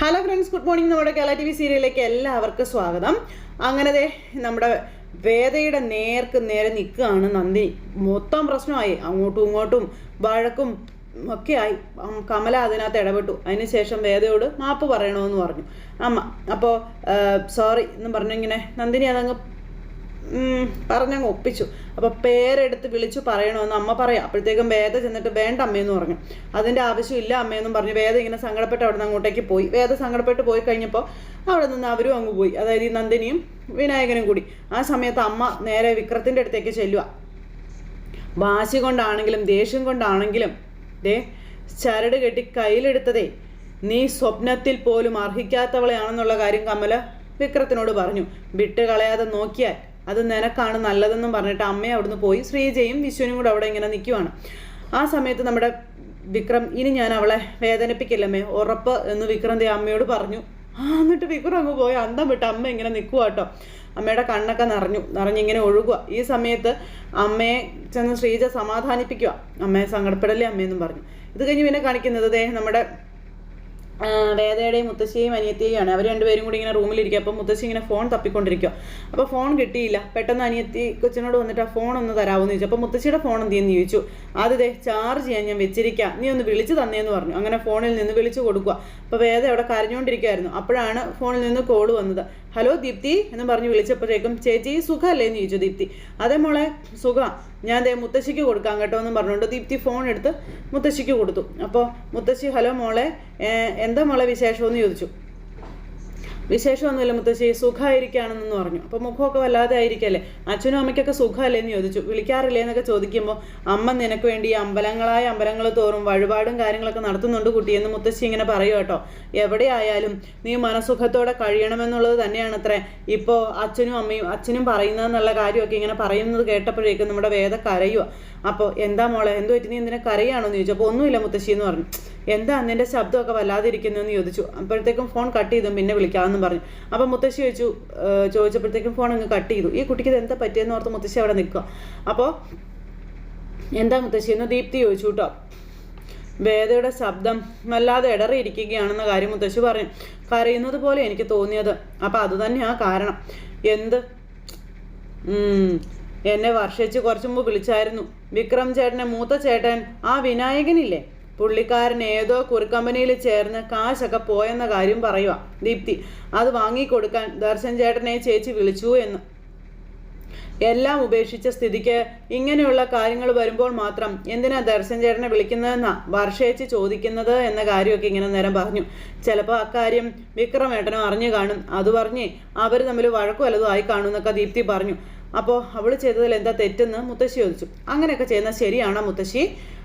Hello friends good morning നമ്മുടെ Kerala T V സീരിയലിലേക്ക് എല്ലാവർക്കും സ്വാഗതം. അങ്ങനെ നമ്മുടെ വേദയുടെ നേർക്ക് നേരെ നിൽക്കുകയാണ് നന്ദിനി മൊത്തം പ്രശ്നമായി. അങ്ങോട്ടും ഇങ്ങോട്ടും വഴക്കും ഒക്കെ ആയി. കമല അതിനകത്ത് ഇടപെട്ടു. അതിനുശേഷം വേദയോട് മാപ്പ് പറയണമെന്ന് പറഞ്ഞു. അമ്മ അപ്പോൾ സോറി എന്ന് പറഞ്ഞിങ്ങനെ നന്ദിനി അതങ്ങ് പറഞ്ഞങ്ങ് ഒപ്പിച്ചു. അപ്പോൾ പേരെടുത്ത് വിളിച്ചു പറയണമെന്ന് അമ്മ പറയാം. അപ്പോഴത്തേക്കും വേദ ചെന്നിട്ട് വേണ്ട അമ്മയെന്ന് പറഞ്ഞു. അതിന്റെ ആവശ്യമില്ല അമ്മയെന്നും പറഞ്ഞു. വേദ ഇങ്ങനെ സങ്കടപ്പെട്ട് അവിടെ നിന്ന് അങ്ങോട്ടേക്ക് പോയി. വേദ സങ്കടപ്പെട്ട് പോയി കഴിഞ്ഞപ്പോൾ അവിടെ നിന്ന് അവരും അങ്ങ് പോയി. അതായത് ഈ നന്ദിനിയും വിനായകനും കൂടി. ആ സമയത്ത് അമ്മ നേരെ വിക്രത്തിന്റെ അടുത്തേക്ക് ചെല്ലുക വാശി കൊണ്ടാണെങ്കിലും ദേഷ്യം കൊണ്ടാണെങ്കിലും ദേ ചരട് കെട്ടി കയ്യിലെടുത്തതേ നീ സ്വപ്നത്തിൽ പോലും അർഹിക്കാത്തവളെയാണെന്നുള്ള കാര്യം കമല വിക്രത്തിനോട് പറഞ്ഞു. വിട്ട് കളയാതെ നോക്കിയാൽ അത് നിനക്കാണ് നല്ലതെന്നും പറഞ്ഞിട്ട് അമ്മയെ അവിടുന്ന് പോയി. ശ്രീജയും വിശ്വനും കൂടെ അവിടെ ഇങ്ങനെ നിൽക്കുവാണ് ആ സമയത്ത് നമ്മുടെ വിക്രം ഇനി ഞാൻ അവളെ വേദനിപ്പിക്കില്ലമ്മേ ഉറപ്പ് എന്ന് വിക്രം ദേ അമ്മയോട് പറഞ്ഞു. ആ എന്നിട്ട് വിക്രം അങ്ങ് പോയി. അന്തം വിട്ട് അമ്മ ഇങ്ങനെ നിൽക്കുക കേട്ടോ. അമ്മയുടെ കണ്ണൊക്കെ നിറഞ്ഞു നിറഞ്ഞിങ്ങനെ ഒഴുകുക ഈ സമയത്ത് അമ്മയെ ചെന്ന് ശ്രീജ സമാധാനിപ്പിക്കുക അമ്മയെ സങ്കടപ്പെടല്ലേ അമ്മയെന്നും പറഞ്ഞു. ഇത് കഴിഞ്ഞ് പിന്നെ കാണിക്കുന്നത് നമ്മുടെ വേദയുടെയും മുത്തശ്ശിയും അനിയത്തിയെയാണ് അവർ രണ്ടുപേരും കൂടി ഇങ്ങനെ റൂമിലിരിക്കുക അപ്പം മുത്തശ്ശി ഇങ്ങനെ ഫോൺ തപ്പിക്കൊണ്ടിരിക്കുക അപ്പോൾ ഫോൺ കിട്ടിയില്ല. പെട്ടെന്ന് അനിയത്തി കൊച്ചിനോട് വന്നിട്ട് ആ ഫോൺ ഒന്ന് തരാമെന്ന് ചോദിച്ചു. അപ്പോൾ മുത്തശ്ശിയുടെ ഫോൺ എന്ത് ചെയ്യുന്നു ചോദിച്ചു. അതെ ചാർജ് ചെയ്യാൻ ഞാൻ വെച്ചിരിക്കാം. നീ ഒന്ന് വിളിച്ച് തന്നേന്ന് പറഞ്ഞു. അങ്ങനെ ഫോണിൽ നിന്ന് വിളിച്ചു കൊടുക്കുക അപ്പോൾ വേദ അവിടെ കരഞ്ഞുകൊണ്ടിരിക്കുകയായിരുന്നു അപ്പോഴാണ് ഫോണിൽ നിന്ന് കോൾ വന്നത്. ഹലോ ദീപ്തി എന്ന് പറഞ്ഞ് വിളിച്ചപ്പോഴേക്കും ചേച്ചി സുഖമല്ലേ എന്ന് ചോദിച്ചു ദീപ്തി. അതേ മോളെ സുഖം. ഞാൻ ദേ മുത്തശ്ശിക്ക് കൊടുക്കാം കേട്ടോ എന്ന് പറഞ്ഞുകൊണ്ട് ദീപ്തി ഫോൺ എടുത്ത് മുത്തശ്ശിക്ക് കൊടുത്തു. അപ്പോൾ മുത്തശ്ശി ഹലോ മോളെ എന്താ മോളെ വിശേഷമെന്ന് ചോദിച്ചു. വിശേഷമൊന്നുമില്ല മുത്തശ്ശി സുഖമായിരിക്കുകയാണെന്ന് പറഞ്ഞു. അപ്പോൾ മുഖമൊക്കെ വല്ലാതെ ആയിരിക്കല്ലേ അച്ഛനും അമ്മയ്ക്കൊക്കെ സുഖമല്ലേ എന്ന് ചോദിച്ചു. വിളിക്കാറില്ലേ എന്നൊക്കെ ചോദിക്കുമ്പോൾ അമ്മ നിനക്ക് വേണ്ടി അമ്പലങ്ങളായ അമ്പലങ്ങൾ തോറും വഴിപാടും കാര്യങ്ങളൊക്കെ നടത്തുന്നുണ്ട് കുട്ടിയെന്ന് മുത്തശ്ശി ഇങ്ങനെ പറയും കേട്ടോ. എവിടെയായാലും നീ മനസുഖത്തോടെ കഴിയണമെന്നുള്ളത് തന്നെയാണ് അത്രേ ഇപ്പോൾ അച്ഛനും അമ്മയും അച്ഛനും പറയുന്നതെന്നുള്ള കാര്യമൊക്കെ ഇങ്ങനെ പറയുന്നത് കേട്ടപ്പോഴേക്കും നമ്മുടെ വേദ കരയുക അപ്പോൾ എന്താ മോളെ എന്തോ പറ്റി നീ എന്തിനാ കരയാണോ എന്ന് ചോദിച്ചു അപ്പോൾ ഒന്നുമില്ല മുത്തശ്ശി എന്ന് പറഞ്ഞു. എന്താ നിന്റെ ശബ്ദമൊക്കെ വല്ലാതെ ഇരിക്കുന്നു എന്ന് ചോദിച്ചു. അപ്പോഴത്തേക്കും ഫോൺ കട്ട് ചെയ്തു പിന്നെ വിളിക്കാമെന്നും പറഞ്ഞു. അപ്പോൾ മുത്തശ്ശി ചോദിച്ചു ചോദിച്ചപ്പോഴത്തേക്കും ഫോൺ അങ്ങ് കട്ട് ചെയ്തു. ഈ കുട്ടിക്ക് ഇത് എന്താ പറ്റിയെന്ന് ഓർത്ത് മുത്തശ്ശി അവിടെ നിൽക്കുക. അപ്പോൾ എന്താ മുത്തശ്ശി? എന്ന് ദീപ്തി ചോദിച്ചു കേട്ടോ വേദയുടെ ശബ്ദം വല്ലാതെ ഇടറിയിരിക്കുകയാണെന്ന കാര്യം മുത്തശ്ശി പറഞ്ഞു. കരയുന്നത് പോലെ എനിക്ക് തോന്നിയത്. അപ്പം ആ കാരണം. എന്ത്? എന്നെ വർഷിച്ച് കുറച്ചു മുമ്പ് വിളിച്ചായിരുന്നു. വിക്രം ചേട്ടനെ മൂത്ത ചേട്ടൻ ആ വിനായകനില്ലേ? പുള്ളിക്കാരൻ ഏതോ കുറുക്കമ്പനിയിൽ ചേർന്ന് കാശൊക്കെ പോയെന്ന കാര്യം പറയുക ദീപ്തി അത് വാങ്ങിക്കൊടുക്കാൻ ദർശൻ ചേട്ടനെ ചേച്ചി വിളിച്ചു എന്ന്. എല്ലാം ഉപേക്ഷിച്ച സ്ഥിതിക്ക് ഇങ്ങനെയുള്ള കാര്യങ്ങൾ വരുമ്പോൾ മാത്രം എന്തിനാ ദർശൻ ചേട്ടനെ വിളിക്കുന്നതെന്നാ വർഷേച്ച് ചോദിക്കുന്നത് എന്ന കാര്യമൊക്കെ ഇങ്ങനെ നേരം പറഞ്ഞു. ചിലപ്പോൾ അക്കാര്യം വിക്രമേട്ടനും അറിഞ്ഞു കാണും. അത് പറഞ്ഞ് അവർ തമ്മിൽ വഴക്കു വല്ലതും ആയി കാണും എന്നൊക്കെ ദീപ്തി പറഞ്ഞു. അപ്പോൾ അവൾ ചെയ്തതിൽ എന്താ തെറ്റെന്ന് മുത്തശ്ശി ചോദിച്ചു. അങ്ങനെയൊക്കെ ചെയ്യുന്നത് ശരിയാണോ മുത്തശ്ശി?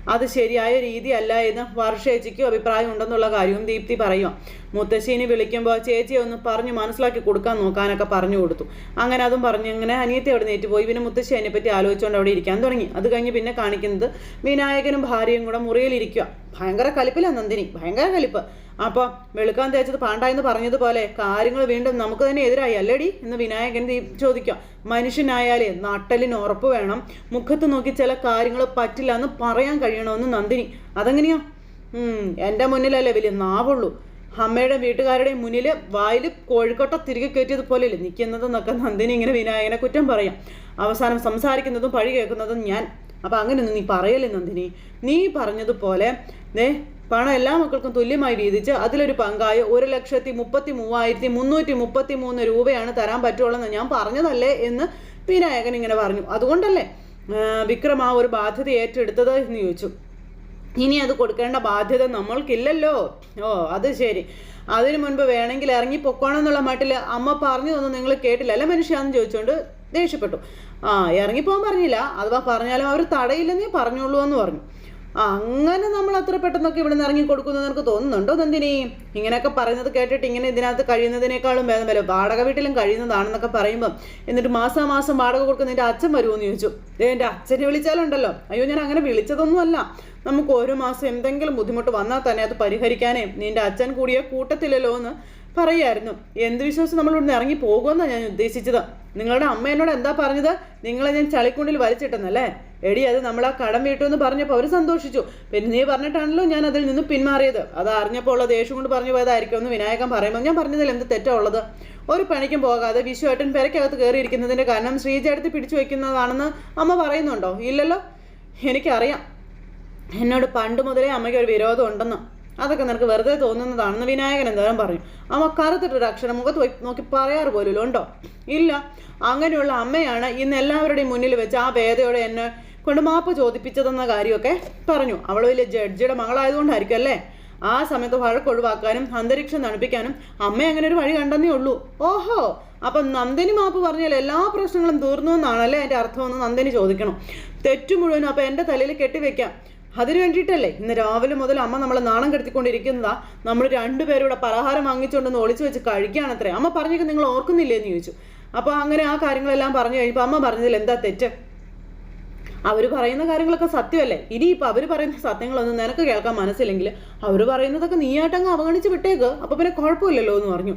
അത് ശരിയായ രീതിയല്ല എന്ന് വർഷേച്ചയ്ക്കും അഭിപ്രായം ഉണ്ടെന്നുള്ള കാര്യവും ദീപ്തി പറയും മുത്തശ്ശീനെ വിളിക്കുമ്പോൾ ചേച്ചിയെ ഒന്ന് പറഞ്ഞ് മനസ്സിലാക്കി കൊടുക്കാൻ നോക്കാനൊക്കെ പറഞ്ഞു കൊടുത്തു. അങ്ങനെ അതും പറഞ്ഞു ഇങ്ങനെ അനിയത്തി അവിടെ നേറ്റ് പോയി പിന്നെ മുത്തശ്ശി അതിനെപ്പറ്റി ആലോചിച്ചുകൊണ്ട് അവിടെ ഇരിക്കാൻ തുടങ്ങി. അത് കഴിഞ്ഞ് പിന്നെ കാണിക്കുന്നത് വിനായകനും ഭാര്യയും കൂടെ മുറിയിലിരിക്കുക ഭയങ്കര കലിപ്പിലാണ് നന്ദിനി. ഭയങ്കര കലിപ്പ്. അപ്പോൾ വെളുക്കാൻ തേച്ചത് പാണ്ടായെന്ന് പറഞ്ഞതുപോലെ കാര്യങ്ങൾ വീണ്ടും നമുക്ക് തന്നെ എതിരായി. അല്ലേടി എന്ന് വിനായകൻ ചോദിക്കുക ചോദിക്കാം മനുഷ്യനായാലേ നട്ടലിന് ഉറപ്പ് വേണം. മുഖത്ത് നോക്കി ചില കാര്യങ്ങൾ പറ്റില്ല എന്ന് പറയാൻ കഴിയണമെന്ന് നന്ദിനി. അതെങ്ങനെയാ? എന്റെ മുന്നിലല്ലേ വലിയ നാവുള്ളൂ. അമ്മയുടെ വീട്ടുകാരുടെ മുന്നിൽ വായിൽ കോഴിക്കോട്ട തിരികെ കയറ്റിയത് പോലെയല്ലേ നിൽക്കുന്നതെന്നൊക്കെ നന്ദിനി ഇങ്ങനെ വിനായകനെ കുറ്റം പറയാം. അവസാനം സംസാരിക്കുന്നതും പഴി കേൾക്കുന്നതും ഞാൻ. അപ്പം അങ്ങനെയൊന്നും നീ പറയല്ലേ നന്ദിനി? നീ പറഞ്ഞതുപോലെ ദേ പണം എല്ലാ മക്കൾക്കും തുല്യമായി വീതിച്ച് അതിലൊരു പങ്കായ ഒരു ലക്ഷത്തി മുപ്പത്തി മൂവായിരത്തി മുന്നൂറ്റി മുപ്പത്തി മൂന്ന് രൂപയാണ് തരാൻ പറ്റുള്ളൂ ഞാൻ പറഞ്ഞതല്ലേ എന്ന് വിനായകൻ ഇങ്ങനെ പറഞ്ഞു. അതുകൊണ്ടല്ലേ വിക്രം ആ ഒരു ബാധ്യത ഏറ്റെടുത്തത് എന്ന് ചോദിച്ചു. ഇനി അത് കൊടുക്കേണ്ട ബാധ്യത നമ്മൾക്കില്ലല്ലോ. ഓ അത് ശരി. അതിനു മുൻപ് വേണമെങ്കിൽ ഇറങ്ങി പൊക്കോണമെന്നുള്ള മട്ടിൽ അമ്മ പറഞ്ഞു തന്നു നിങ്ങൾ കേട്ടില്ല. അല്ല മനുഷ്യാന്ന് ചോദിച്ചുകൊണ്ട് ദേഷ്യപ്പെട്ടു. ആ ഇറങ്ങിപ്പോകാൻ പറഞ്ഞില്ല. അഥവാ പറഞ്ഞാലും അവർ തടയില്ലെന്നേ പറഞ്ഞോളൂ എന്ന് പറഞ്ഞു. അങ്ങനെ നമ്മൾ അത്ര പെട്ടെന്നൊക്കെ ഇവിടെ നിന്ന് ഇറങ്ങി കൊടുക്കുന്നത് നിനക്ക് തോന്നുന്നുണ്ടോ നന്ദിനി? ഇങ്ങനെയൊക്കെ പറയുന്നത് കേട്ടിട്ട് ഇങ്ങനെ ഇതിനകത്ത് കഴിയുന്നതിനേക്കാളും ഭേദം. വരും വാടക വീട്ടിലും കഴിയുന്നതാണെന്നൊക്കെ പറയുമ്പോൾ എന്നിട്ട് മാസം മാസം വാടക കൊടുക്കുന്ന എന്റെ അച്ഛൻ വരുമെന്ന് ചോദിച്ചു. ഏ എന്റെ അച്ഛനെ വിളിച്ചാലുണ്ടല്ലോ. അയ്യോ ഞാൻ അങ്ങനെ വിളിച്ചതൊന്നുമല്ല. നമുക്ക് ഓരോ മാസം എന്തെങ്കിലും ബുദ്ധിമുട്ട് വന്നാൽ തന്നെ അത് പരിഹരിക്കാനേ നിന്റെ അച്ഛൻ കൂടിയ കൂട്ടത്തില്ലല്ലോ എന്ന് പറയായിരുന്നു. എന്ത് വിശ്വാസം നമ്മൾ ഇവിടുന്ന് ഇറങ്ങി പോകുമെന്നാണ് ഞാൻ ഉദ്ദേശിച്ചത്. നിങ്ങളുടെ അമ്മ എന്നോട് എന്താ പറഞ്ഞത്? നിങ്ങളെ ഞാൻ ചളിക്കുണ്ടിൽ വലിച്ചിട്ടെന്നല്ലേ? എടി അത് നമ്മൾ ആ കടം വീട്ടു എന്ന് പറഞ്ഞപ്പോൾ അവർ സന്തോഷിച്ചു. പിന്നെ നീ പറഞ്ഞിട്ടാണല്ലോ ഞാൻ അതിൽ നിന്ന് പിന്മാറിയത്. അത് അറിഞ്ഞപ്പോൾ ഉള്ള ദേഷ്യം കൊണ്ട് പറഞ്ഞു പോയതായിരിക്കും എന്ന് വിനായകൻ പറയുമ്പോൾ ഞാൻ പറഞ്ഞതിൽ എന്ത് തെറ്റാ ഉള്ളത്? ഒരു പണിക്കും പോകാതെ വിശ്വേട്ടൻ പെരക്കകത്ത് കയറിയിരിക്കുന്നതിന്റെ കാരണം ശ്രീജയടുത്ത് പിടിച്ചു വയ്ക്കുന്നതാണെന്ന് അമ്മ പറയുന്നുണ്ടോ? ഇല്ലല്ലോ? എനിക്കറിയാം. എന്നോട് പണ്ട് മുതലേ അമ്മയ്ക്ക് ഒരു വിരോധം ഉണ്ടെന്ന്. അതൊക്കെ നിനക്ക് വെറുതെ തോന്നുന്നതാണെന്ന് വിനായകൻ എന്തായാലും പറയും. അമ്മ കറുത്തിട്ടൊരു അക്ഷരം മുഖത്ത് നോക്കി പറയാറ് പോലുമല്ലോ ഉണ്ടോ? ഇല്ല. അങ്ങനെയുള്ള അമ്മയാണ് ഇന്ന് എല്ലാവരുടെയും മുന്നിൽ വെച്ച് ആ വേദയോടെ എന്നെ കൊണ്ട് മാപ്പ് ചോദിപ്പിച്ചതെന്ന കാര്യമൊക്കെ പറഞ്ഞു. അവൾ വലിയ ജഡ്ജിയുടെ മകളായതുകൊണ്ടായിരിക്കും അല്ലേ? ആ സമയത്ത് വഴക്കൊഴിവാക്കാനും അന്തരീക്ഷം തണുപ്പിക്കാനും അമ്മ അങ്ങനെ ഒരു വഴി കണ്ടെന്നേ ഉള്ളൂ. ഓഹോ! അപ്പം നന്ദിനി മാപ്പ് പറഞ്ഞാൽ എല്ലാ പ്രശ്നങ്ങളും തീർന്നു എന്നാണ് എന്നാണല്ലേ എന്റെ അർത്ഥമെന്ന് നന്ദിനി ചോദിക്കണം. തെറ്റു മുഴുവനും അപ്പം എന്റെ തലയിൽ കെട്ടിവെക്കാം. അതിനു വേണ്ടിയിട്ടല്ലേ? ഇന്ന് രാവിലെ മുതൽ അമ്മ നമ്മളെ നാണം കെടുത്തിക്കൊണ്ടിരിക്കുന്നതാ. നമ്മൾ രണ്ടുപേരും പലഹാരം വാങ്ങിച്ചുകൊണ്ടെന്ന് ഒളിച്ചു വെച്ച് കഴിക്കുകയാണത്രേ. അമ്മ പറഞ്ഞൊക്കെ നിങ്ങൾ ഓർക്കുന്നില്ലേ എന്ന് ചോദിച്ചു. അപ്പോൾ അങ്ങനെ ആ കാര്യങ്ങളെല്ലാം പറഞ്ഞു കഴിഞ്ഞപ്പോൾ അമ്മ പറഞ്ഞതിൽ എന്താ തെറ്റ്? അവർ പറയുന്ന കാര്യങ്ങളൊക്കെ സത്യമല്ലേ? ഇനിയിപ്പോൾ അവർ പറയുന്ന സത്യങ്ങളൊന്നും നിനക്ക് കേൾക്കാൻ മനസ്സില്ലെങ്കിൽ അവർ പറയുന്നതൊക്കെ നീയായിട്ടങ്ങ് അവഗണിച്ച് വിട്ടേക്ക്. അപ്പോൾ പിന്നെ കുഴപ്പമില്ലല്ലോ എന്ന് പറഞ്ഞു.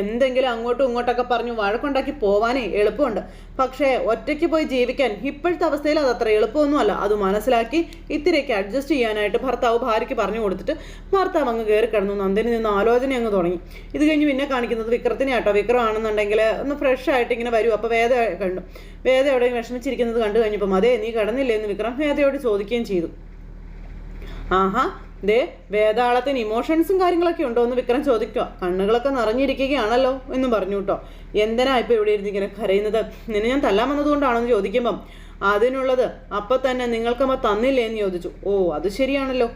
എന്തെങ്കിലും അങ്ങോട്ടും ഇങ്ങോട്ടൊക്കെ പറഞ്ഞു വഴക്കുണ്ടാക്കി പോവാനേ എളുപ്പമുണ്ട്. പക്ഷേ ഒറ്റയ്ക്ക് പോയി ജീവിക്കാൻ ഇപ്പോഴത്തെ അവസ്ഥയിൽ അത് അത്ര എളുപ്പമൊന്നുമല്ല. അത് മനസ്സിലാക്കി ഇത്തിരിയൊക്കെ അഡ്ജസ്റ്റ് ചെയ്യാനായിട്ട് ഭർത്താവ് ഭാര്യയ്ക്ക് പറഞ്ഞു കൊടുത്തിട്ട് ഭർത്താവ് അങ്ങ് കയറി കിടന്നു. നന്ദിനി നിന്ന് ആലോചന അങ്ങ് തുടങ്ങി. ഇത് കഴിഞ്ഞ് പിന്നെ കാണിക്കുന്നത് വിക്രത്തിനെ ആട്ടോ. വിക്രം ആണെന്നുണ്ടെങ്കിൽ ഒന്ന് ഫ്രഷ് ആയിട്ട് ഇങ്ങനെ വരും. അപ്പോൾ വേദ കണ്ടു. വേദ എവിടെ വിഷമിച്ചിരിക്കുന്നത് കണ്ടു കഴിഞ്ഞപ്പം അതേ നീ കിടന്നില്ലേ? എന്ന് വിക്രം വേദയോട് ചോദിക്കുകയും ചെയ്തു. ആഹാ ദേ വേതാളത്തിന് ഇമോഷൻസും കാര്യങ്ങളൊക്കെ ഉണ്ടോ എന്ന് വിക്രം ചോദിക്കുക. കണ്ണുകളൊക്കെ നിറഞ്ഞിരിക്കുകയാണല്ലോ എന്ന് പറഞ്ഞു കേട്ടോ. എന്തിനാ ഇപ്പൊ ഇവിടെ ഇരുന്ന് ഇങ്ങനെ കരയുന്നത്? നിന്നെ ഞാൻ തല്ലാൻ വന്നതുകൊണ്ടാണോ എന്ന് ചോദിക്കുമ്പം അതിനുള്ളത് അപ്പൊ തന്നെ നിങ്ങൾക്കമ്മ തന്നില്ലേ? എന്ന് ചോദിച്ചു. ഓ അത് ശരിയാണല്ലോ.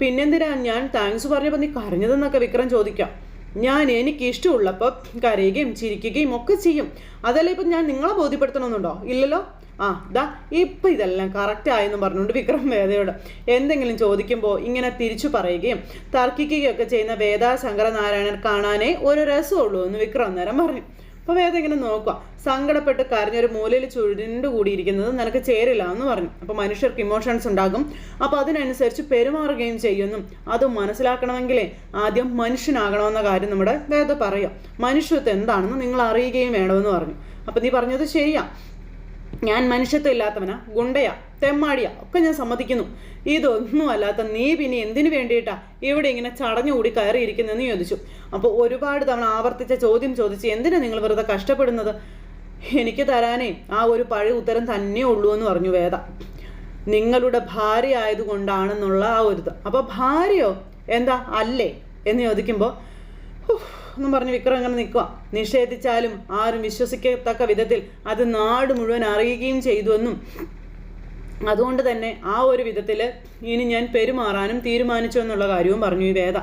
പിന്നെന്തിനാ ഞാൻ താങ്ക്സ് പറഞ്ഞപ്പോൾ നീ കരഞ്ഞതെന്നൊക്കെ വിക്രം ചോദിക്കാം ഞാൻ എനിക്ക് ഇഷ്ടമുള്ളപ്പോൾ കരയുകയും ചിരിക്കുകയും ഒക്കെ ചെയ്യും. അതല്ല ഇപ്പം ഞാൻ നിങ്ങളെ ബോധ്യപ്പെടുത്തണമെന്നുണ്ടോ? ഇല്ലല്ലോ? ആ ദാ ഇപ്പം ഇതെല്ലാം കറക്റ്റ് ആയെന്ന് പറഞ്ഞുകൊണ്ട് വിക്രം വേദയോട് എന്തെങ്കിലും ചോദിക്കുമ്പോൾ ഇങ്ങനെ തിരിച്ചു പറയുകയും തർക്കിക്കുകയൊക്കെ ചെയ്യുന്ന വേദ ശങ്കരനാരായണൻ കാണാനേ ഒരു രസമുള്ളൂ എന്ന് വിക്രം അന്നേരം പറഞ്ഞു. അപ്പോൾ വേദ ഇങ്ങനെ നോക്കുക സങ്കടപ്പെട്ട് കരഞ്ഞൊരു മൂലയിൽ ചുരുണ്ടു കൂടിയിരിക്കുന്നത് നിനക്ക് ചേരില്ല എന്ന് പറഞ്ഞു. അപ്പോൾ മനുഷ്യർക്ക് ഇമോഷൻസ് ഉണ്ടാകും. അപ്പോൾ അതിനനുസരിച്ച് പെരുമാറുകയും ചെയ്യുന്നു. അത് മനസ്സിലാക്കണമെങ്കിലേ ആദ്യം മനുഷ്യനാകണമെന്ന കാര്യം നമ്മുടെ വേദ പറയാം മനുഷ്യത്വം എന്താണെന്ന് നിങ്ങൾ അറിയുകയും വേണമെന്ന് പറഞ്ഞു. അപ്പോൾ നീ പറഞ്ഞത് ശരിയാ. ഞാൻ മനുഷ്യത്വം ഇല്ലാത്തവനാ ഗുണ്ടയാ തെമ്മാടിയാ ഒക്കെ ഞാൻ സമ്മതിക്കുന്നു. ഇതൊന്നും അല്ലാത്ത നീ പിന്നെ എന്തിനു വേണ്ടിയിട്ടാ ഇവിടെ ഇങ്ങനെ ചടഞ്ഞുകൂടി കയറിയിരിക്കുന്നതെന്ന് ചോദിച്ചു. അപ്പോൾ ഒരുപാട് തവണ ആവർത്തിച്ച ചോദ്യം ചോദിച്ച് എന്തിനാ നിങ്ങൾ വെറുതെ കഷ്ടപ്പെടുന്നത്? എനിക്ക് തരാനേ ആ ഒരു പഴയ ഉത്തരം തന്നെ ഉള്ളൂ എന്ന് പറഞ്ഞു വേദ. നിങ്ങളുടെ ഭാര്യ ആയതുകൊണ്ടാണെന്നുള്ള ആ ഒരു ഇത്. അപ്പോൾ ഭാര്യയോ? എന്താ? അല്ലേ? എന്ന് ചോദിക്കുമ്പോൾ എന്നും പറഞ്ഞ് വിക്രം അങ്ങനെ നിൽക്കുക നിഷേധിച്ചാലും ആരും വിശ്വസിക്കത്തക്ക വിധത്തിൽ അത് നാട് മുഴുവൻ അറിയുകയും ചെയ്തുവെന്നും അതുകൊണ്ട് തന്നെ ആ ഒരു വിധത്തിൽ ഇനി ഞാൻ പെരുമാറാനും തീരുമാനിച്ചു എന്നുള്ള കാര്യവും പറഞ്ഞു ഈ വേദ.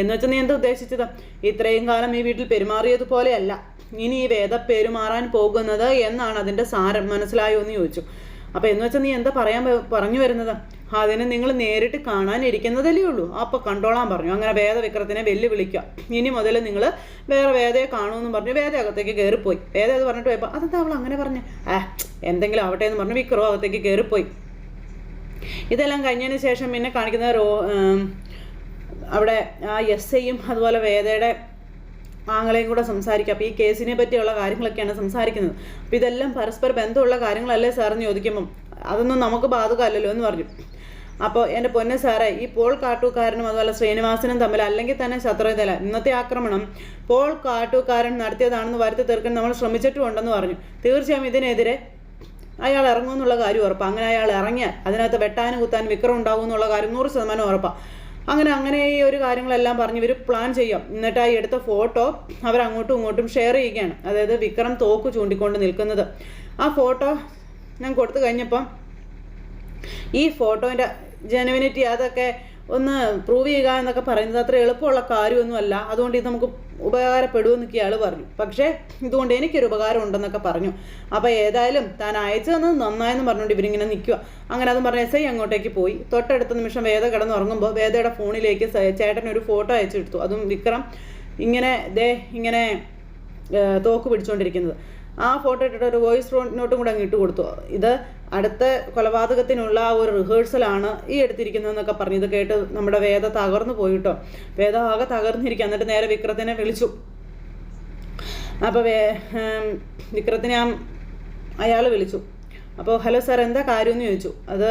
എന്ന് വെച്ചാൽ നീ എന്താ ഉദ്ദേശിച്ചത്? ഇത്രയും കാലം ഈ വീട്ടിൽ പെരുമാറിയതുപോലെയല്ല. ഇനി ഈ വേദ പെരുമാറാൻ പോകുന്നത് എന്നാണ് അതിന്റെ സാരം. മനസ്സിലായോ എന്ന് ചോദിച്ചു. അപ്പോൾ എന്ന് വെച്ചാൽ നീ എന്താ പറയാൻ പറഞ്ഞു വരുന്നത്? അതിനെ നിങ്ങൾ നേരിട്ട് കാണാനിരിക്കുന്നതല്ലേ ഉള്ളൂ. അപ്പോൾ കണ്ടോളാൻ പറഞ്ഞു. അങ്ങനെ വേദവിക്രത്തിനെ വെല്ലുവിളിക്കുക. ഇനി മുതൽ നിങ്ങൾ വേറെ വേദയെ കാണുമെന്ന് പറഞ്ഞു വേദ അകത്തേക്ക് കയറിപ്പോയി വേദ അത് പറഞ്ഞിട്ട് പോയപ്പോൾ അതെന്താ അവൾ അങ്ങനെ പറഞ്ഞു? ആ എന്തെങ്കിലും ആവട്ടെ എന്ന് പറഞ്ഞു വിക്രോ അകത്തേക്ക് കയറിപ്പോയി ഇതെല്ലാം കഴിഞ്ഞതിന് ശേഷം പിന്നെ കാണിക്കുന്ന റോ അവിടെ ആ എസ് ഐയും അതുപോലെ വേദയുടെ ആങ്ങളെയും കൂടെ സംസാരിക്കുക. അപ്പോൾ ഈ കേസിനെ പറ്റിയുള്ള കാര്യങ്ങളൊക്കെയാണ് സംസാരിക്കുന്നത്. അപ്പോൾ ഇതെല്ലാം പരസ്പര ബന്ധമുള്ള കാര്യങ്ങളല്ലേ സാറിന് ചോദിക്കുമ്പം അതൊന്നും നമുക്ക് ബാധകമല്ലല്ലോ എന്ന് പറഞ്ഞു. അപ്പോൾ എന്റെ പൊന്നെ സാറേ ഈ പോൾ കാട്ടൂക്കാരനും അതുപോലെ ശ്രീനിവാസനും തമ്മിൽ അല്ലെങ്കിൽ തന്നെ ശത്രുതല ഇന്നത്തെ ആക്രമണം പോൾ കാട്ടൂക്കാരൻ നടത്തിയതാണെന്ന് വരുത്തി തീർക്കാൻ നമ്മൾ ശ്രമിച്ചിട്ടുമുണ്ടെന്ന് പറഞ്ഞു. തീർച്ചയായും ഇതിനെതിരെ അയാൾ ഇറങ്ങുമെന്നുള്ള കാര്യം ഉറപ്പാണ് അങ്ങനെ അയാൾ ഇറങ്ങിയാൽ അതിനകത്ത് വെട്ടാനും കുത്താനും വിക്രം ഉണ്ടാകും എന്നുള്ള കാര്യം നൂറ് ശതമാനം ഉറപ്പാണ് അങ്ങനെ അങ്ങനെ ഈ ഒരു കാര്യങ്ങളെല്ലാം പറഞ്ഞ് ഇവർ പ്ലാൻ ചെയ്യാം. എന്നിട്ട് ആ എടുത്ത ഫോട്ടോ അവർ അങ്ങോട്ടും ഇങ്ങോട്ടും ഷെയർ ചെയ്യുകയാണ്. അതായത് വിക്രം തോക്ക് ചൂണ്ടിക്കൊണ്ട് നിൽക്കുന്നത്. ആ ഫോട്ടോ ഞാൻ കൊടുത്തു കഴിഞ്ഞപ്പം ഈ ഫോട്ടോന്റെ ജെനുവിനിറ്റി അതൊക്കെ ഒന്ന് പ്രൂവ് ചെയ്യുക എന്നൊക്കെ പറയുന്നത് അത്ര എളുപ്പമുള്ള കാര്യമൊന്നുമല്ല. അതുകൊണ്ട് ഇത് നമുക്ക് ഉപകാരപ്പെടുമെന്നൊക്കെ ഇയാൾ പറഞ്ഞു. പക്ഷേ ഇതുകൊണ്ട് എനിക്കൊരു ഉപകാരം ഉണ്ടെന്നൊക്കെ പറഞ്ഞു. അപ്പോൾ ഏതായാലും താൻ അയച്ചു തന്നത് നന്നായെന്ന് പറഞ്ഞുകൊണ്ട് ഇവരിങ്ങനെ നിൽക്കുക. അങ്ങനെ അതും പറഞ്ഞ എസ് ഐ അങ്ങോട്ടേക്ക് പോയി. തൊട്ടടുത്ത നിമിഷം വേദ കിടന്ന് ഉറങ്ങുമ്പോൾ വേദയുടെ ഫോണിലേക്ക് ചേട്ടൻ ഒരു ഫോട്ടോ അയച്ചെടുത്തു അതും വിക്രം ഇങ്ങനെ ദേ ഇങ്ങനെ തോക്ക് പിടിച്ചുകൊണ്ടിരിക്കുന്നത്. ആ ഫോട്ടോ ഇട്ടിട്ട് ഒരു വോയിസ് നോട്ടും കൂടെ അങ്ങ് ഇട്ട് കൊടുത്തു. ഇത് അടുത്ത കൊലപാതകത്തിനുള്ള ആ ഒരു റിഹേഴ്സലാണ് ഈ എടുത്തിരിക്കുന്നതെന്നൊക്കെ പറഞ്ഞു. ഇത് കേട്ട് നമ്മുടെ വേദ തകർന്നു പോയിട്ടോ. വേദ ആകെ തകർന്നിരിക്കുക എന്നിട്ട് നേരെ വിക്രത്തിനെ വിളിച്ചു. അപ്പോൾ വേ വിക്രത്തിനെ അയാൾ വിളിച്ചു. അപ്പോൾ ഹലോ സാർ എന്താ കാര്യമെന്ന് ചോദിച്ചു. അത്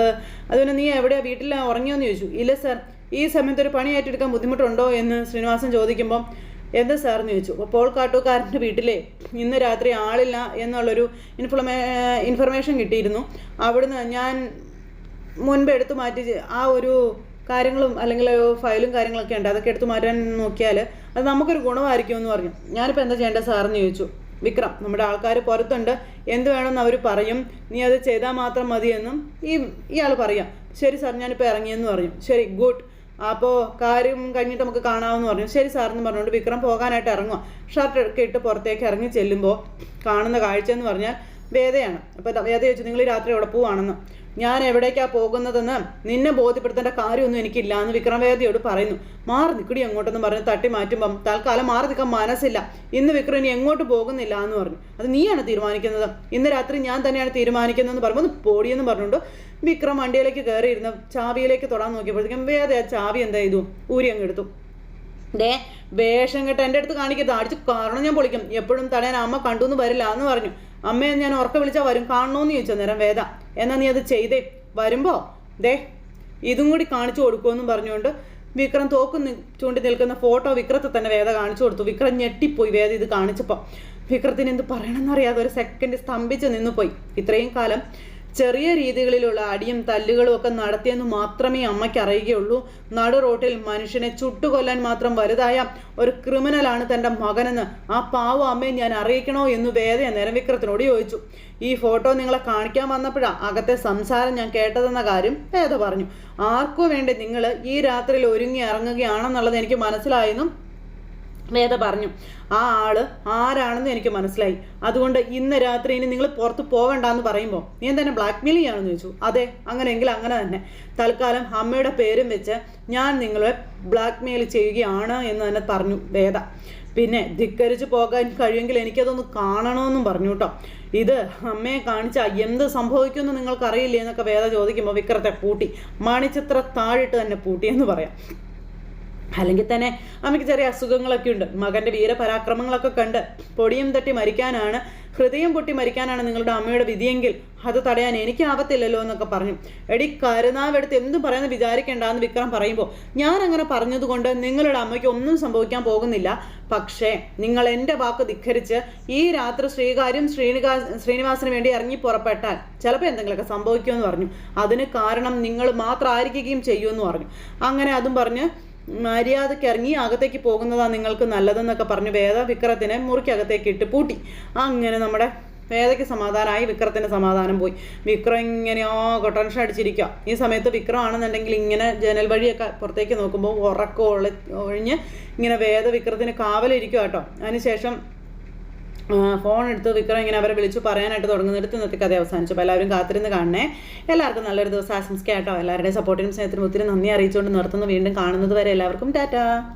അതുപോലെ നീ എവിടെയാ? വീട്ടിൽ ഉറങ്ങിയോന്ന് ചോദിച്ചു. ഇല്ല സാർ ഈ സമയത്ത് ഒരു ഏറ്റെടുക്കാൻ ബുദ്ധിമുട്ടുണ്ടോ? എന്ന് ശ്രീനിവാസൻ ചോദിക്കുമ്പം എന്താ സാറെന്ന് ചോദിച്ചു. അപ്പോൾ പോൾ കാട്ടൂക്കാരന്റെ വീട്ടിലെ ഇന്ന് രാത്രി ആളില്ല എന്നുള്ളൊരു ഇൻഫർമേ ഇൻഫർമേഷൻ കിട്ടിയിരുന്നു. അവിടുന്ന് ഞാൻ മുൻപ് എടുത്തു മാറ്റി ആ ഒരു കാര്യങ്ങളും അല്ലെങ്കിൽ ഫയലും കാര്യങ്ങളൊക്കെ ഉണ്ട്. അതൊക്കെ എടുത്തു മാറ്റാൻ നോക്കിയാൽ അത് നമുക്കൊരു ഗുണമായിരിക്കും എന്ന് പറഞ്ഞു. ഞാനിപ്പോൾ എന്താ ചെയ്യേണ്ടത് സാറെന്ന് ചോദിച്ചു. വിക്രം നമ്മുടെ ആൾക്കാർ പുറത്തുണ്ട്. എന്ത് വേണമെന്ന് അവർ പറയും. നീ അത് ചെയ്താൽ മാത്രം മതിയെന്നും ഈ ഇയാൾ പറയാം. ശരി സാർ ഞാനിപ്പോൾ ഇറങ്ങിയെന്ന് പറഞ്ഞു. ശരി ഗുഡ്. അപ്പോൾ കാര്യം കഴിഞ്ഞിട്ട് നമുക്ക് കാണാമെന്ന് പറഞ്ഞു. ശരി സാറെന്ന് പറഞ്ഞുകൊണ്ട് വിക്രം പോകാനായിട്ട് ഇറങ്ങുക ഷർട്ട് ഒക്കെ ഇട്ട് പുറത്തേക്ക് ഇറങ്ങി ചെല്ലുമ്പോൾ കാണുന്ന കാഴ്ച എന്ന് പറഞ്ഞാൽ വേദയാണ്. അപ്പോൾ വേദ ചോദിച്ചു നിങ്ങൾ രാത്രി എവിടെ പോവാണെന്ന്? ഞാൻ എവിടേക്കാണ് പോകുന്നതെന്ന് നിന്നെ ബോധ്യപ്പെടുത്തേണ്ട കാര്യമൊന്നും എനിക്കില്ല എന്ന് വിക്രമവേദിയോട് പറയുന്നു. മാറി നിൽക്കടി എങ്ങോട്ടെന്ന് പറഞ്ഞ് തട്ടി മാറ്റുമ്പം തൽക്കാലം മാറി നിൽക്കാൻ മനസ്സില്ല. ഇന്ന് വിക്രം ഇനി എങ്ങോട്ട് പോകുന്നില്ല എന്ന് പറഞ്ഞു. അത് നീയാണ് തീരുമാനിക്കുന്നത്? ഇന്ന് രാത്രി ഞാൻ തന്നെയാണ് തീരുമാനിക്കുന്നതെന്ന് പറയുമ്പോൾ ഒന്ന് പൊടിയെന്ന് പറഞ്ഞുകൊണ്ട് വിക്രം വണ്ടിയിലേക്ക് കയറിയിരുന്ന ചാവിയിലേക്ക് തൊടാൻ നോക്കിയപ്പോഴത്തേക്കും വേദ ചാവി എന്താ ചെയ്തു? ഊരി അങ്ങ് എടുത്തു. ദേ വേഷം കെട്ട് എന്റെ അടുത്ത് കാണിക്കരുത്. അടിച്ച് കാരണം ഞാൻ പൊളിക്കും. എപ്പോഴും തടയാൻ അമ്മ കണ്ടു എന്ന് വരില്ല എന്ന് പറഞ്ഞു. അമ്മയെ ഞാൻ ഉറക്ക വിളിച്ചാൽ വരും. കാണണമെന്ന് ചോദിച്ചു നേരം വേദ. എന്നാ നീ അത് ചെയ്തേ. വരുമ്പോ ദേ ഇതും കൂടി കാണിച്ചു കൊടുക്കുമെന്നും പറഞ്ഞുകൊണ്ട് വിക്രം തോക്ക് ചൂണ്ടി നിൽക്കുന്ന ഫോട്ടോ വിക്രത്തെ തന്നെ വേദ കാണിച്ചു കൊടുത്തു. വിക്രം ഞെട്ടിപ്പോയി വേദ ഇത് കാണിച്ചപ്പോൾ വിക്രത്തിന് എന്ത് പറയണമെന്നറിയാതെ ഒരു സെക്കൻഡ് സ്തംഭിച്ച് നിന്നു പോയി ഇത്രയും കാലം ചെറിയ രീതികളിലുള്ള അടിയും തല്ലുകളും ഒക്കെ നടത്തിയെന്ന് മാത്രമേ അമ്മയ്ക്ക് അറിയുകയുള്ളൂ. നടു റോട്ടിൽ മനുഷ്യനെ ചുട്ടുകൊല്ലാൻ മാത്രം വലുതായ ഒരു ക്രിമിനലാണ് തന്റെ മകനെന്ന് ആ പാവ അമ്മയെ ഞാൻ അറിയിക്കണോ എന്ന് വേദ നേരം വിക്രത്തിനോട് ചോദിച്ചു. ഈ ഫോട്ടോ നിങ്ങളെ കാണിക്കാൻ വന്നപ്പോഴാണ് അകത്തെ സംസാരം ഞാൻ കേട്ടതെന്ന കാര്യം വേദ പറഞ്ഞു. ആർക്കു വേണ്ടി നിങ്ങൾ ഈ രാത്രിയിൽ ഒരുങ്ങി ഇറങ്ങുകയാണെന്നുള്ളത് എനിക്ക് മനസ്സിലായെന്നും വേദ പറഞ്ഞു ആ ആൾ ആരാണെന്ന് എനിക്ക് മനസ്സിലായി. അതുകൊണ്ട് ഇന്ന് രാത്രി ഇനി നിങ്ങൾ പുറത്ത് പോകണ്ടെന്ന് പറയുമ്പോൾ നീ തന്നെ ബ്ലാക്ക് മെയിൽ ചെയ്യാണെന്ന് ചോദിച്ചു. അതെ അങ്ങനെയെങ്കിൽ അങ്ങനെ തന്നെ. തൽക്കാലം അമ്മയുടെ പേരും വെച്ച് ഞാൻ നിങ്ങളെ ബ്ലാക്ക് മെയിൽ ചെയ്യുകയാണ് എന്ന് തന്നെ പറഞ്ഞു വേദ പിന്നെ ധിക്കരിച്ച് പോകാൻ കഴിയുമെങ്കിൽ എനിക്കതൊന്ന് കാണണമെന്നും പറഞ്ഞു കേട്ടോ. ഇത് അമ്മയെ കാണിച്ച എന്ത് സംഭവിക്കുമെന്ന് നിങ്ങൾക്കറിയില്ലേ എന്നൊക്കെ വേദ ചോദിക്കുമ്പോൾ വിക്രത്തെ പൂട്ടി. മണിച്ചിത്ര താഴിട്ട് തന്നെ പൂട്ടി എന്ന് പറയാം. അല്ലെങ്കിൽ തന്നെ അമ്മയ്ക്ക് ചെറിയ അസുഖങ്ങളൊക്കെ ഉണ്ട്. മകന്റെ വീരപരാക്രമങ്ങളൊക്കെ കണ്ട് പൊടിയും തട്ടി മരിക്കാനാണ് ഹൃദയം പൊട്ടി മരിക്കാനാണ് നിങ്ങളുടെ അമ്മയുടെ വിധിയെങ്കിൽ അത് തടയാൻ എനിക്കാവത്തില്ലല്ലോ എന്നൊക്കെ പറഞ്ഞു. എടി കരുനാവെടുത്ത് എന്തും പറയുന്നത് വിചാരിക്കേണ്ടെന്ന് വിക്രം പറയുമ്പോൾ ഞാൻ അങ്ങനെ പറഞ്ഞതുകൊണ്ട് നിങ്ങളുടെ അമ്മയ്ക്ക് ഒന്നും സംഭവിക്കാൻ പോകുന്നില്ല. പക്ഷേ നിങ്ങൾ എന്റെ വാക്ക് ധിഖരിച്ച് ഈ രാത്രി ശ്രീകാര്യം ശ്രീനികാ ശ്രീനിവാസിന് വേണ്ടി ഇറങ്ങി പുറപ്പെട്ടാൽ ചിലപ്പോൾ എന്തെങ്കിലുമൊക്കെ സംഭവിക്കുമെന്ന് പറഞ്ഞു. അതിന് കാരണം നിങ്ങൾ മാത്രം മാത്രമായിരിക്കുകയും ചെയ്യുമെന്ന് പറഞ്ഞു. അങ്ങനെ അതും പറഞ്ഞ് മര്യാദയ്ക്ക് ഇറങ്ങി അകത്തേക്ക് പോകുന്നതാണ് നിങ്ങൾക്ക് നല്ലതെന്നൊക്കെ പറഞ്ഞ് വേദ വിക്രത്തിനെ മുറിക്കകത്തേക്ക് ഇട്ട് പൂട്ടി. അങ്ങനെ നമ്മുടെ വേദയ്ക്ക് സമാധാനമായി വിക്രത്തിന് സമാധാനം പോയി. വിക്രം ഇങ്ങനെയോ ടെൻഷൻ അടിച്ചിരിക്കുക ഈ സമയത്ത് വിക്രം ആണെന്നുണ്ടെങ്കിൽ ഇങ്ങനെ ജനൽ വഴിയൊക്കെ പുറത്തേക്ക് നോക്കുമ്പോൾ ഉറക്കം ഒളി ഒഴിഞ്ഞ് ഇങ്ങനെ വേദ വിക്രത്തിന് കാവലിരിക്കുക കേട്ടോ. അതിനുശേഷം ഫോൺ എടുത്ത് വിക്രം ഇങ്ങനെ അവരെ വിളിച്ചു പറയാനായിട്ട് തുടങ്ങുന്നിടത്ത് ഇന്നത്തെ കഥ അവസാനിച്ചു. അപ്പോൾ എല്ലാവരും കാത്തിരുന്ന് കാണണേ. എല്ലാവർക്കും നല്ലൊരു ദിവസം ആശംസിക്കാം കേട്ടോ. എല്ലാവരുടെയും സപ്പോർട്ടിനും സ്നേഹത്തിനും ഒത്തിരി നന്ദി അറിയിച്ചുകൊണ്ട് നിർത്തുന്നു. വീണ്ടും കാണുന്നത് വരെ എല്ലാവർക്കും ടാറ്റാ.